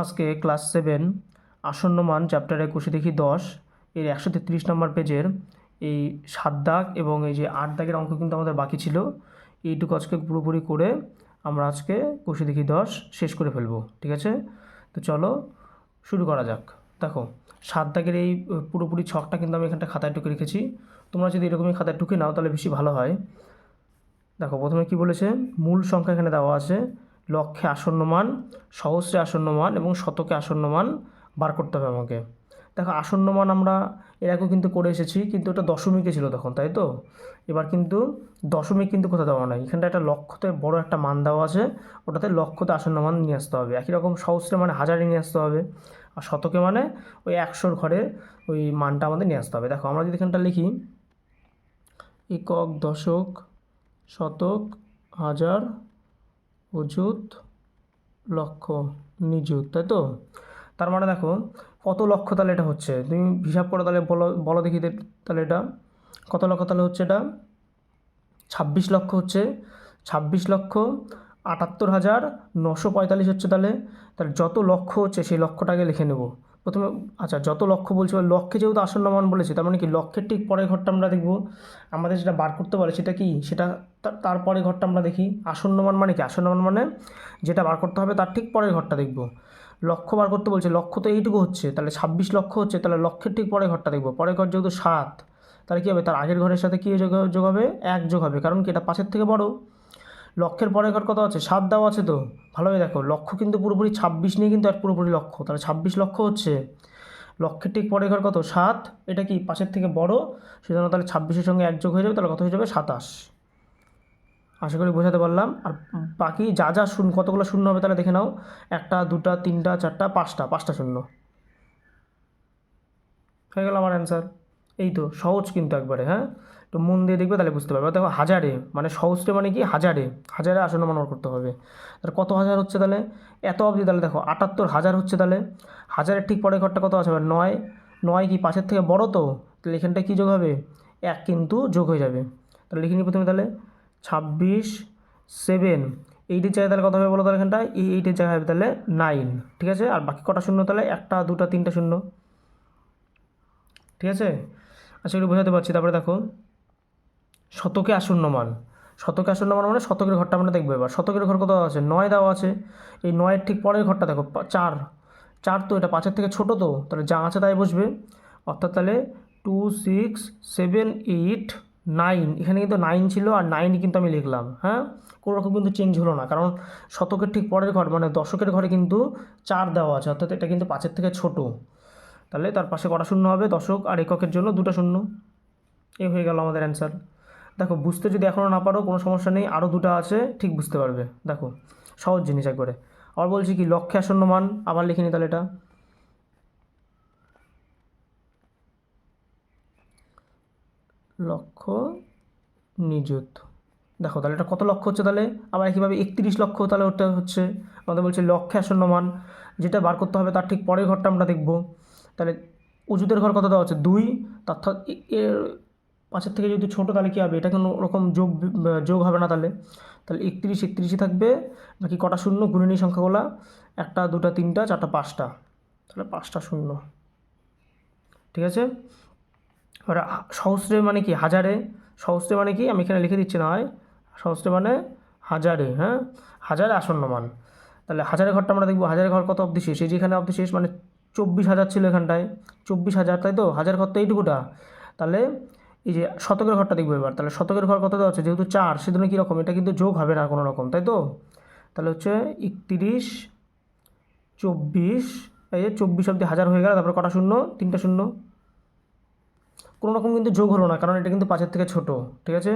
আজকে class seven, আসন্ন মান, চ্যাপ্টারে কুশি দেখি দশ, এর একশো তেত্রিশ নম্বর পেজের এই সাত দাগ এবং এই যে আট দাগের অঙ্ক কিন্তু আমাদের বাকি ছিল, এইটুকু আজকে পুরোপুরি করে আমরা আজকে কুশি দেখি দশ শেষ করে ফেলব, ঠিক আছে? তো চলো শুরু করা যাক। দেখো, সাত দাগের এই পুরোপুরি ছকটা কিন্তু আমি এখানটা খাতায় টুকে রেখেছি, তোমরা যদি এরকমই খাতায় টুকে নাও তাহলে বেশি ভালো হয়। দেখো, প্রথমে কি বলেছে? মূল সংখ্যা এখানে দেওয়া আছে লক্ষে আসন্ন মান, সহস্রে আসন্ন মান এবং শতকে আসন্ন মান বার করতে হবে আমাকে। দেখো, আসন্ন মান আমরা এর আগেও কিন্তু করে এসেছি, কিন্তু ওটা দশমিকে ছিল তখন, তাই তো? এবার কিন্তু দশমিক কিন্তু কোথাও দেওয়া নাই। এখানটা একটা লক্ষতে বড় একটা মান দেওয়া আছে, ওটাতে লক্ষতে আসন্ন মান নিয়ে আসতে হবে। একই রকম সহস্রে মানে হাজারে নিয়ে আসতে হবে, আর শতকে মানে ওই একশোর ঘরে ওই মানটা আমাদের নিয়ে আসতে হবে। দেখো, আমরা যদি এখানটা লিখি, একক দশক, শতক, হাজার অযুত লক্ষ নিযুত, তাই তো? তার মানে দেখো, কত লক্ষ তাহলে এটা হচ্ছে? তুমি হিসাব করো তাহলে বলো বলো দেখি তাহলে এটা। কত লক্ষ তাহলে হচ্ছে এটা? ছাব্বিশ লক্ষ হচ্ছে। ছাব্বিশ লক্ষ আটাত্তর হাজার নশো পঁয়তাল্লিশ হচ্ছে তাহলে। তাহলে যত লক্ষ্য হচ্ছে সেই লক্ষ্যটাকে লিখে নেব। প্রথমে আচ্ছা যত লক্ষ্য বলছি ওই লক্ষে যেহেতু আসন্ন মান বলেছে, তার মানে কি লক্ষ্যের ঠিক পরের ঘরটা আমরা দেখব? আমাদের যেটা বার করতে পারে সেটা কি? সেটা তা- তার পরের ঘরটা আমরা দেখি। আসন্ন মান মানে কি? আসন্ন মান মানে যেটা বার করতে হবে তার ঠিক পরের ঘরটা দেখব। লক্ষ্য বার করতে বলছে, লক্ষ্য তো এইটুকু হচ্ছে, তাহলে ছাব্বিশ লক্ষ হচ্ছে, তাহলে লক্ষের ঠিক পরের ঘরটা দেখব। পরের ঘর যেহেতু সাত, তাহলে কী হবে? তার আগের ঘরের সাথে কী যোগ হবে? এক যোগ হবে। কারণ কি? এটা পাশের থেকে বড়। লক্ষের পরের ঘর কত আছে? সাত দেওয়া আছে তো। ভালোভাবে দেখো লক্ষ্য কিন্তু পুরোপুরি ছাব্বিশ নিয়ে কিন্তু আর পুরোপুরি লক্ষ্য তাহলে ছাব্বিশ লক্ষ্য হচ্ছে। লক্ষের ঠিক পরের ঘর কত? সাত। এটা কি পাশের থেকে বড়? সেজন্য তাহলে ছাব্বিশের সঙ্গে একযোগ হয়ে যাবে, তাহলে কত হয়ে যাবে? সাতাশ। আশা করি বোঝাতে পারলাম। আর বাকি যা যা শূন্য, কতগুলো শূন্য হবে তাহলে দেখে নাও। একটা, দুটা, তিনটা, চারটা, পাঁচটা পাঁচটা শূন্য। হয়ে গেল আমার অ্যান্সার এই তো, সহজ কিন্তু একবারে হ্যাঁ? তো মন দিয়ে দেখবে তাহলে বুঝতে পারবে। দেখো হাজারে মানে সহজটা মানে কি? হাজারে হাজারে আসন্ন মানব করতে হবে। তাহলে কত হাজার হচ্ছে তাহলে? এত অবধি তাহলে দেখো, আটাত্তর হাজার হচ্ছে তাহলে। হাজারের ঠিক পরের ঘরটা কত আছে? নয়। নয় কি পাশের থেকে বড় তো? তাহলে এখানটা কী যোগ হবে? এক কিন্তু যোগ হয়ে যাবে। তাহলে লিখে নিই প্রথমে তাহলে। ছাব্বিশ সেভেন এইটের জায়গায় তাহলে কত হবে বলো তাহলে এখানটা এই এইটের জায়গায় হবে তাহলে নাইন ঠিক আছে? আর বাকি কটা শূন্য তাহলে? একটা, দুটা, তিনটা শূন্য। ঠিক আছে? আচ্ছা একটু বোঝাতে পারছি। তারপরে দেখো শতকে আসন্ন মান। শতকে আসন্ন মান মানে শতকের ঘরটা আমরা দেখব এবার। শতকের ঘর কত আছে? নয় দেওয়া আছে। এই নয়ের ঠিক পরের ঘরটা দেখো চার। চার তো এটা পাঁচের থেকে ছোটো তো, তাহলে যা আছে তাই বসবে। অর্থাৎ তাহলে two six seven eight nine এখানে কিন্তু নাইন ছিল আর নাইন কিন্তু আমি লিখলাম হ্যাঁ? কোনো রকম কিন্তু চেঞ্জ হলো না, কারণ শতকের ঠিক পরের ঘর মানে দশকের ঘরে কিন্তু চার দেওয়া আছে, অর্থাৎ এটা কিন্তু পাঁচের থেকে ছোটো। তাহলে তার পাশে কটা শূন্য হবে? দশক আর এককের জন্য দুটো শূন্য। এ হয়ে গেল আমাদের অ্যান্সার দেখো, বুঝতে যদি এখনও না পারো, কোনো সমস্যা নেই আরও দুটো আছে, ঠিক বুঝতে পারবে। দেখো, সহজ জিনিস একবারে। আবার বলছি কি, লক্ষ্যে আসন্ন মান, আবার লিখে লিখিনি তাহলে এটা। লক্ষ নিযুত। দেখো, তাহলে এটা কত লক্ষ হচ্ছে তাহলে? আবার কীভাবে একত্রিশ লক্ষ তাহলে ওটা হচ্ছে, আমাদের বলছে লক্ষ্যে আসন্ন মান, যেটা বার করতে হবে তার ঠিক পরের ঘরটা আমরা দেখব। তাহলে অজুতের ঘর কত দেওয়া হচ্ছে? দুই এর পাঁচের থেকে যদি ছোটো তাহলে কী হবে? এটা কোনো রকম যোগ যোগ হবে না তাহলে। তাহলে একত্রিশ, একত্রিশই থাকবে। বাকি কটা শূন্য? গুণিনী সংখ্যাগুলা। একটা, দুটা, তিনটা, চারটা, পাঁচটা। তাহলে পাঁচটা শূন্য। ঠিক আছে? এবার সহস্রে মানে কি? হাজারে। সহস্রে মানে কি? আমি এখানে লিখে দিচ্ছি না হয়। সহস্রে মানে হাজারে হ্যাঁ? হাজারে আসন্ন মান। তাহলে হাজারের ঘরটা আমরা দেখব হাজারের ঘর কত অবধি শেষ? এই যেখানে অবধি শেষ মানে চব্বিশ হাজার ছিল এখানটায়। চব্বিশ হাজার, তাই তো? হাজার ঘর তো এইটুকুটা। তাহলে এই যে শতকের ঘরটা দেখব এবার। তাহলে শতকের ঘর কত দেওয়া আছে? যেহেতু চার, সেজন্য কীরকম এটা কিন্তু যোগ হবে না কোনো রকম, তাই তো? তাহলে হচ্ছে একত্রিশ, চব্বিশ, এই যে চব্বিশ অব্দি হাজার হয়ে গেল, তারপরে কটা শূন্য? তিনটা শূন্য। কোনো রকম কিন্তু যোগ হলো না, কারণ এটা কিন্তু পাঁচের থেকে ছোট, ঠিক আছে?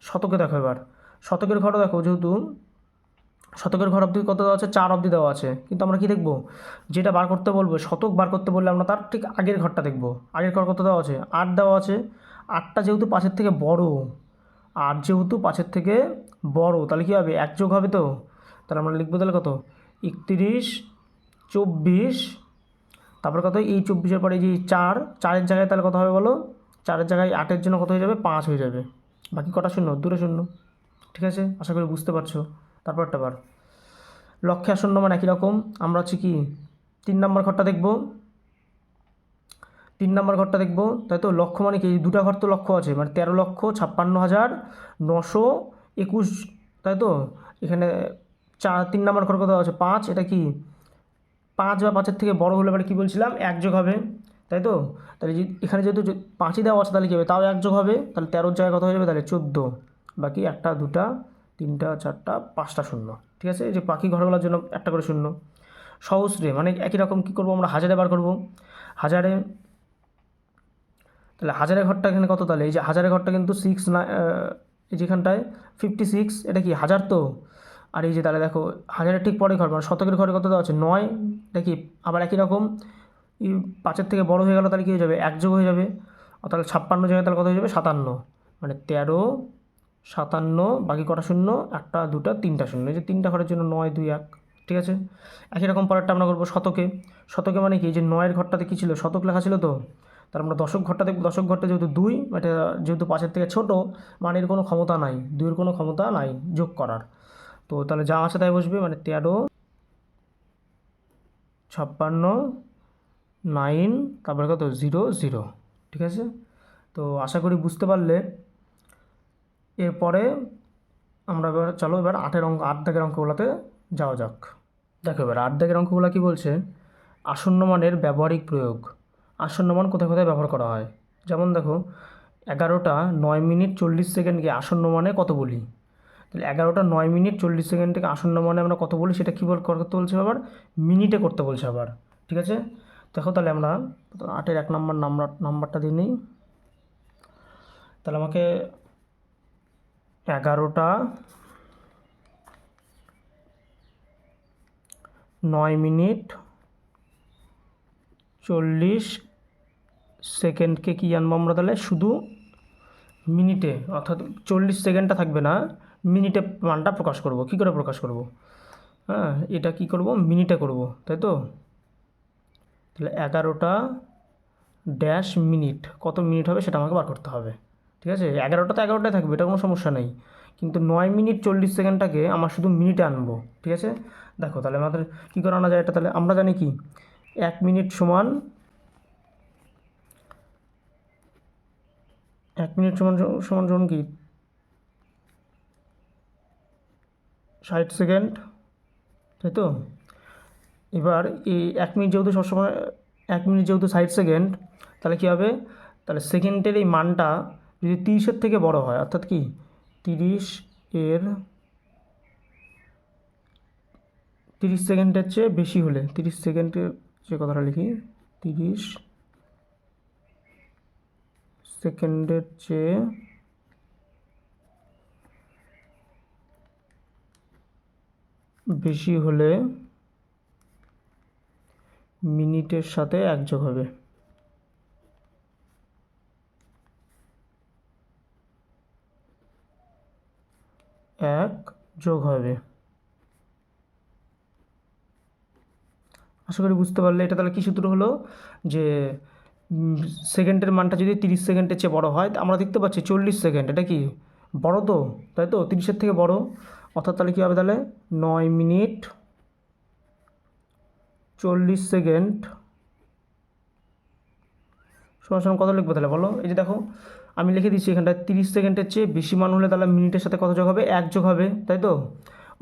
শতকে দেখো এবার। শতকের ঘরও দেখো, যেহেতু শতকের ঘর অবধি কত দেওয়া আছে? চার অবধি দেওয়া আছে। কিন্তু আমরা কি দেখব? যেটা বার করতে বলব, শতক বার করতে বললে আমরা তার ঠিক আগের ঘরটা দেখব। আগের ঘর কত দেওয়া আছে? আট দেওয়া আছে। আটটা যেহেতু পাঁচের থেকে বড়, আট যেহেতু পাঁচের থেকে বড়, তাহলে কী হবে? এক যোগ হবে তো? তাহলে আমরা লিখব তাহলে কত? একত্রিশ, চব্বিশ, তারপরে কত? এই চব্বিশের পরে যে চার, চারের জায়গায় তাহলে কত হবে বলো? চারের জায়গায় আটের জন্য কত হয়ে যাবে? পাঁচ হয়ে যাবে। বাকি কটা শূন্য? দূরে শূন্য। ঠিক আছে? আশা করি বুঝতে পারছ। তারপর একটা বার। লক্ষ্যে আসন্ন মানে একই রকম। আমরা হচ্ছে কি তিন নম্বর ঘরটা দেখব। তিন নম্বর ঘরটা দেখব। তাই তো লক্ষ্য মানে কি? দুটা ঘর তো লক্ষ্য আছে। মানে তেরো লক্ষ, ছাপ্পান্ন হাজার, নশো একুশ, তাই তো? এখানে চার তিন নম্বর ঘর কত আছে? পাঁচ, এটা কি? পাঁচ বা পাঁচের থেকে বড় হলে এবার কী বলছিলাম? এক যোগ হবে, তাই তো? তাহলে এখানে যেহেতু পাঁচই দেওয়া আছে, তাহলে কী হবে? তাও এক যোগ হবে, তাহলে তেরোর জায়গায় কত হয়ে যাবে? তাহলে চোদ্দ। বাকি একটা, দুটা, তিনটা, চারটা, পাঁচটা শূন্য। ঠিক আছে? যে পাখি ঘরগুলোর জন্য একটা করে শূন্য। সহজ রে মানে একই রকম কী করব আমরা? হাজারে বার করব। হাজারে তাহলে হাজারের ঘরটা এখানে কত তাহলে? এই যে হাজারের ঘরটা কিন্তু সিক্স না এই যেখানটায় ফিফটি সিক্স এটা কি হাজার তো? আর এই যে তাহলে দেখো, হাজারের ঠিক পরে ঘর মানে শতকের ঘরে কত দেওয়া আছে? নয় দেখি আবার একই রকম? পাঁচের থেকে বড় হয়ে গেল তাহলে কী হয়ে যাবে? এক যোগ হয়ে যাবে। আর তাহলে ছাপ্পান্ন জায়গায় তাহলে কত হয়ে যাবে? সাতান্ন। মানে তেরো, সাতান্ন বাকি কটা শূন্য? একটা, দুটা, তিনটা শূন্য। এই যে তিনটা ঘরের জন্য নয়, দুই, এক, ঠিক আছে? একই রকম পরেরটা আমরা করব শতকে। শতকে মানে কি? এই যে নয়ের ঘরটাতে কী ছিল? শতক লেখা ছিল তো? তার আমরা দশক ঘরটা দেখব, দশক ঘরটা যেহেতু দুই, এটা যেহেতু পাঁচের থেকে ছোটো মানে এর কোনো ক্ষমতা নাই, দুইয়ের কোনো ক্ষমতা নাই যোগ করার। তো তাহলে যা আছে তাই বসবে মানে তেরো, ছাপ্পান্ন, নাইন, তারপরে কত? জিরো জিরো, ঠিক আছে? তো আশা করি বুঝতে পারলে। এরপরে আমরা এবার, চলো এবার আটের অঙ্ক, আট দাগের অঙ্কগুলোতে যাওয়া যাক। দেখো এবার, আট দাগের অঙ্কগুলো কী বলছে? আসন্ন মানের ব্যবহারিক প্রয়োগ। আসন্ন মান কোথায় কোথায় ব্যবহার করা হয়? যেমন দেখো, এগারোটা নয় মিনিট চল্লিশ সেকেন্ডকে আসন্ন মানে কত বলি? তাহলে এগারোটা নয় মিনিট চল্লিশ সেকেন্ডকে আসন্ন মানে আমরা কত বলি? সেটা কী বল করতে বলছে আবার? মিনিটে করতে বলছে আবার। ঠিক আছে? দেখো তাহলে আমরা আটের এক নম্বর নাম্বার, নাম্বারটা দিয়ে নিই। তাহলে আমাকে এগারোটা নয় মিনিট চল্লিশ সেকেন্ডকে কী আনব আমরা তাহলে? শুধু মিনিটে, অর্থাৎ চল্লিশ সেকেন্ডটা থাকবে না, মিনিটে মানটা প্রকাশ করব। কী করে প্রকাশ করব? হ্যাঁ এটা কি করব? মিনিটে করব, তাই তো? তাহলে এগারোটা ড্যাশ মিনিট, কত মিনিট হবে সেটা আমাকে বার করতে হবে। ঠিক আছে? এগারোটা তো এগারোটায় থাকবে এটা কোনো সমস্যা নেই। কিন্তু নয় মিনিট চল্লিশ সেকেন্ডটাকে আমার শুধু মিনিটে আনব, ঠিক আছে? দেখো, তাহলে আমাদের কী করে আনা যায় এটা তাহলে? আমরা জানি কি? এক মিনিট সমান এক মিনিট সমান সমান সমান কি? ষাট সেকেন্ড, তাই তো? এবার এই এক মিনিট যেহেতু সবসময়, এক মিনিট যেহেতু ষাট সেকেন্ড, তাহলে কী হবে? তাহলে সেকেন্ডের এই মানটা যদি তিরিশের থেকে বড় হয়, অর্থাৎ কি? তিরিশ এর, তিরিশ সেকেন্ডের চেয়ে বেশি হলে, তিরিশ সেকেন্ডের যে কথাটা লিখি, তিরিশ সেকেন্ডের চেয়ে বেশি হলে মিনিটের সাথে একযোগ হবে। এক যোগ হবে। আশা করি বুঝতে পারলে। এটা তাহলে কী সূত্র হলো? যে সেকেন্ডের মানটা যদি তিরিশ সেকেন্ডের চেয়ে বড় হয় আমরা দেখতে পাচ্ছি চল্লিশ সেকেন্ড এটা কি? বড় তো, তাই তো? তিরিশের থেকে বড়। অর্থাৎ তাহলে কী হবে তাহলে? নয় মিনিট চল্লিশ সেকেন্ড সমান কত লিখব তাহলে বলো? এই যে দেখো, আমি লিখে দিচ্ছি এখানটায় তিরিশ সেকেন্ডের চেয়ে বেশি মান হলে তাহলে মিনিটের সাথে কত যোগ হবে? এক যোগ হবে, তাই তো?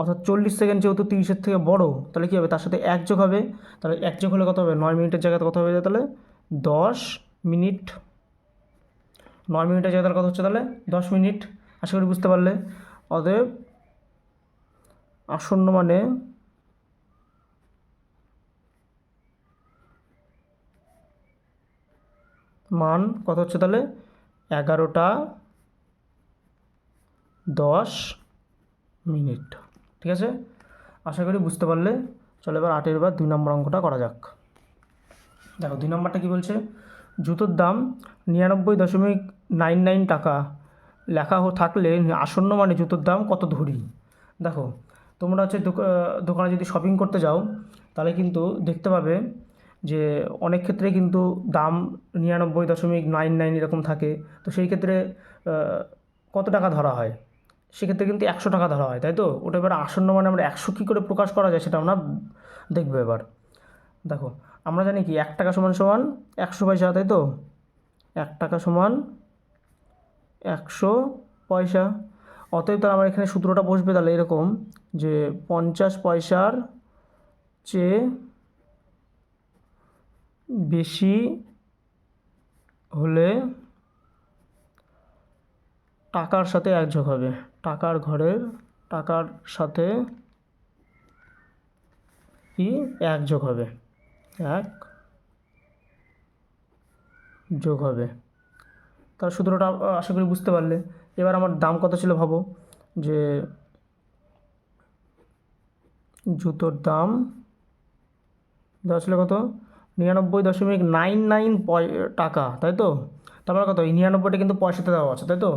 অর্থাৎ চল্লিশ সেকেন্ড যেহেতু তিরিশের থেকে বড়, তাহলে কী হবে? তার সাথে এক যোগ হবে, তাহলে এক যোগ হলে কত হবে? নয় মিনিটের জায়গাতে কত হবে তাহলে? দশ মিনিট। নয় মিনিটের জায়গায় কত হচ্ছে তাহলে? দশ মিনিট। আশা করি বুঝতে পারলে। অতএব আসন্ন মানে মান কত হচ্ছে তাহলে? এগারোটা দশ মিনিট। ঠিক আছে? আশা করি বুঝতে পারলে। চলো এবার আটের বার দুই নম্বর অঙ্কটা করা যাক। দেখো, দুই নম্বরটা কী বলছে? জুতোর দাম নিরানব্বই দশমিক নাইন নাইন টাকা। লেখা থাকলে আসন্ন মানে জুতোর দাম কত ধরি? দেখো, তোমরা হচ্ছে দোকা- দোকানে যদি শপিং করতে যাও, তাহলে কিন্তু দেখতে পাবে যে অনেক ক্ষেত্রে কিন্তু দাম নিরানব্বই দশমিক নাইন নাইন এরকম থাকে। তো সেই ক্ষেত্রে কত টাকা ধরা হয়? সেক্ষেত্রে কিন্তু একশো টাকা ধরা হয়, তাই তো? ওটা এবার আসন্ন মানে আমরা একশো কী করে প্রকাশ করা যায় সেটা আমরা দেখব এবার। দেখো আমরা জানি কি, এক টাকা সমান সমান একশো পয়সা, তাই তো? এক টাকা সমান একশো পয়সা। অতএব তাহলে আমার এখানে সূত্রটা বসবে তাহলে এরকম যে পঞ্চাশ পয়সার চেয়ে বেশি হলে টাকার সাথে এক যোগ হবে। টাকার ঘরের টাকার সাথে কি? এক যোগ হবে। এক যোগ হবে। তার সূত্রটা আশা করি বুঝতে পারলে। এবার আমার দাম কত ছিল ভাবো? যে জুতোর দাম দেওয়া ছিল কত? নিরানব্বই দশমিক নাইন নাইন টাকা, তাই তো? তারপরে কত? এই নিরানব্বইটা কিন্তু পয়সাতে দেওয়া আছে, তাই তো?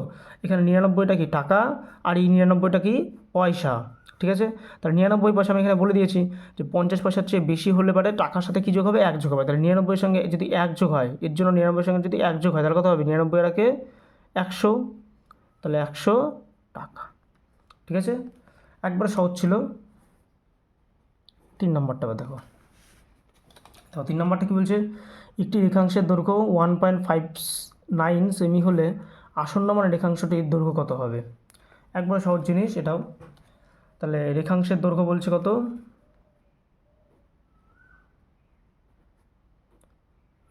এখানে নিরানব্বইটা কি টাকা? আর এই নিরানব্বইটা কি পয়সা। ঠিক আছে? তাহলে নিরানব্বই পয়সা আমি এখানে বলে দিয়েছি যে পঞ্চাশ পয়সার চেয়ে বেশি হলে পারে টাকার সাথে কী যোগ হবে? এক যোগ হবে। তাহলে নিরানব্বইয়ের সঙ্গে যদি এক যোগ হয়, এর জন্য নিরানব্বইয়ের সঙ্গে যদি এক যোগ হয়, তাহলে কত হবে? নিরানব্বই রাখে একশো। তাহলে একশো টাকা। ঠিক আছে? একবার সহজ ছিল। তিন নম্বরটা দেখো। তো তিন নম্বরটা কী বলছে? একটি রেখাংশের দৈর্ঘ্য ওয়ান পয়েন্ট ফাইভ নাইন সেমি হলে আসন্ন মানে রেখাংশটির দৈর্ঘ্য কত হবে? একবার সহজ জিনিস এটাও। তাহলে রেখাংশের দৈর্ঘ্য বলছে কত?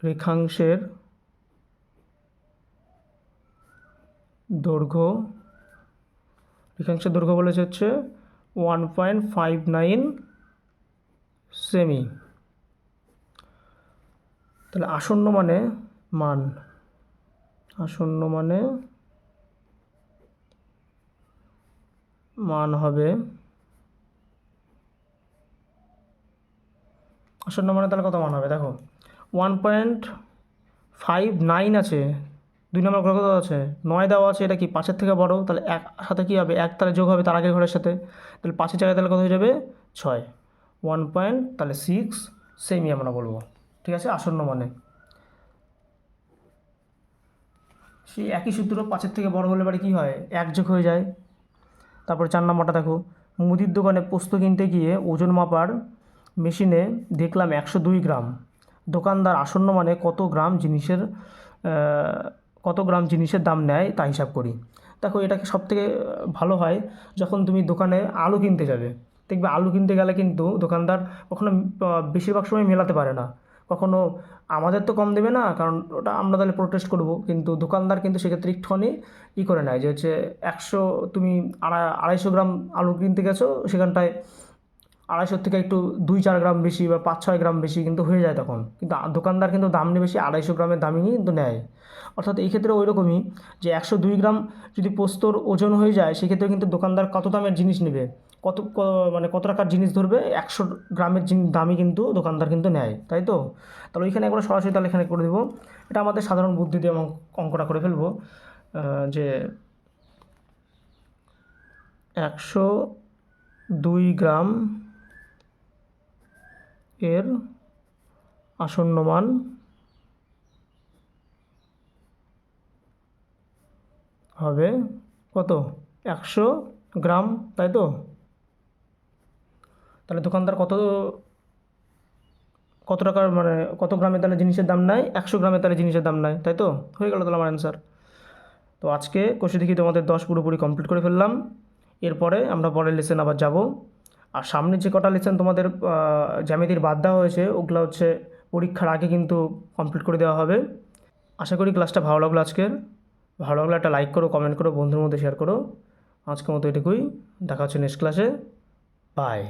রেখাংশের দৈর্ঘ্য রেখাংশের দৈর্ঘ্য বলেছে হচ্ছে ওয়ান পয়েন্ট ফাইভ নাইন সেমি। তাহলে আসন্ন মানে মান, আসন্ন মানে মান হবে আসন্ন মানে তাহলে কত মান হবে? দেখো ওয়ান পয়েন্ট ফাইভ নাইন আছে, দুই নম্বর ঘরে কত আছে? নয় দেওয়া আছে, এটা কি পাঁচের থেকে বড়? তাহলে এক সাথে কী হবে? এক তাহলে যোগ হবে তার আগের ঘরের সাথে। তাহলে পাঁচের জায়গায় তাহলে কত হয়ে যাবে? ছয়। ওয়ান পয়েন্ট তাহলে সিক্স সেমি আমরা বলব। ঠিক আছে? আসন্ন মানে। সেই একই সূত্র পাঁচের থেকে বড় হলে বাড়ি কী হয়? এক যোগ হয়ে যায়। তারপর চার নম্বরটা দেখো, মুদির দোকানে পোস্ত কিনতে গিয়ে ওজন মাপার মেশিনে দেখলাম একশো দুই গ্রাম। দোকানদার আসন্ন মানে কত গ্রাম জিনিসের কত গ্রাম জিনিসের দাম নেয় তা হিসাব করি। দেখো, এটাকে সব থেকে ভালো হয় যখন তুমি দোকানে আলু কিনতে যাবে। দেখবে আলু কিনতে গেলে কিন্তু দোকানদার কখনো বেশিরভাগ সময় মেলাতে পারে না। কখনো আমাদের তো কম দেবে না, কারণ ওটা আমরা তাহলে প্রোটেস্ট করব। কিন্তু দোকানদার কিন্তু সেক্ষেত্রে একটুখানি ই করে নেয় যে হচ্ছে একশো, তুমি আড়াই, আড়াইশো গ্রাম আলু কিনতে গেছো, সেখানটায় আড়াইশোর থেকে একটু দুই চার গ্রাম বেশি বা পাঁচ ছয় গ্রাম বেশি কিন্তু হয়ে যায় তখন। কিন্তু দোকানদার কিন্তু দাম নেই বেশি, আড়াইশো গ্রামের দামই কিন্তু নেয়। অর্থাৎ এই ক্ষেত্রে ওই রকমই যে একশো দুই গ্রাম যদি পোস্তর ওজন হয়ে যায়, সেক্ষেত্রে কিন্তু দোকানদার কত দামের জিনিস নেবে? কত মানে কত টাকার জিনিস ধরবে? একশো গ্রামের দামই কিন্তু দোকানদার কিন্তু নেয়, তাই তো? তাহলে ওইখানে একবার সরাসরি তাহলে এখানে করে দেবো। এটা আমাদের সাধারণ বুদ্ধি দিয়ে অঙ্ক- অঙ্কটা করে ফেলব। যে একশো দুই গ্রাম এর আসন্ন মান হবে কত? একশো গ্রাম, তাই তো? তাহলে দোকানদার কত কত টাকার মানে কত গ্রামে তাহলে জিনিসের দাম নেয়? একশো গ্রামে তাহলে জিনিসের দাম নেয়, তাই তো? হয়ে গেল তাহলে আমার অ্যান্সার তো আজকে কোষে দেখি তোমাদের দশ পুরোপুরি কমপ্লিট করে ফেললাম। এরপরে আমরা পরের লেসেন আবার যাব। আর সামনে যে কটা লেসেন তোমাদের জ্যামিতির বাদ দেওয়া হয়েছে, ওগুলো হচ্ছে পরীক্ষার আগে কিন্তু কমপ্লিট করে দেওয়া হবে। আশা করি ক্লাসটা ভালো লাগল আজকের। ভালো লাগলে একটা লাইক করো কমেন্ট করো, বন্ধুর মধ্যে শেয়ার করো। আজকের মতো এটুকুই। দেখা হচ্ছে নেক্সট ক্লাসে বাই